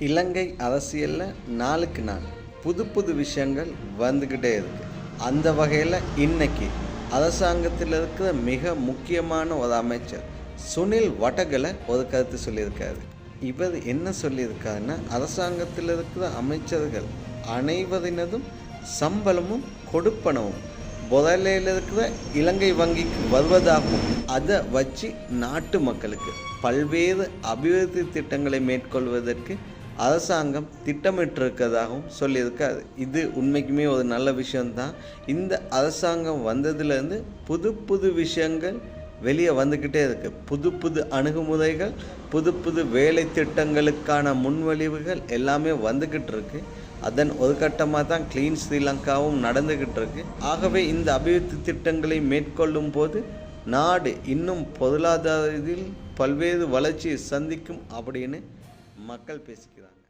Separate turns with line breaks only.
இலங்கை அரசியலில் நாளுக்கு நாள் புது புது விஷயங்கள் வந்துக்கிட்டே இருக்கு. அந்த வகையில் இன்னைக்கு அரசாங்கத்தில் இருக்கிற மிக முக்கியமான ஒரு அமைச்சர் சுனில் வடகலை ஒரு கருத்து சொல்லியிருக்காரு. இவர் என்ன சொல்லியிருக்காருன்னா அரசாங்கத்தில் இருக்கிற அமைச்சர்கள் அனைவரினதும் சம்பளமும் கொடுப்பனவும் முதலையில் இருக்கிற இலங்கை வங்கிக்கு வருவதாகவும் அதை வச்சு நாட்டு மக்களுக்கு பல்வேறு அபிவிருத்தி திட்டங்களை மேற்கொள்வதற்கு அரசாங்கம் திட்டமிட்டிருக்கிறதாகவும் சொல்லியிருக்காரு. இது உண்மைக்குமே ஒரு நல்ல விஷயம்தான். இந்த அரசாங்கம் வந்ததுலேருந்து புது புது விஷயங்கள் வெளியே வந்துக்கிட்டே இருக்கு. புது புது அணுகுமுறைகள் புது புது வேலை திட்டங்களுக்கான முன்வழிவுகள் எல்லாமே வந்துக்கிட்டு இருக்கு. அதன் ஒரு கட்டமாக தான் க்ளீன் ஸ்ரீலங்காவும் நடந்துக்கிட்டு இருக்கு. ஆகவே இந்த அபிவிருத்தி திட்டங்களை மேற்கொள்ளும் போது நாடு இன்னும் பொருளாதார இதில் பல்வேறு வளர்ச்சியை சந்திக்கும் அப்படின்னு மக்கள் பேசிக்கிறாங்க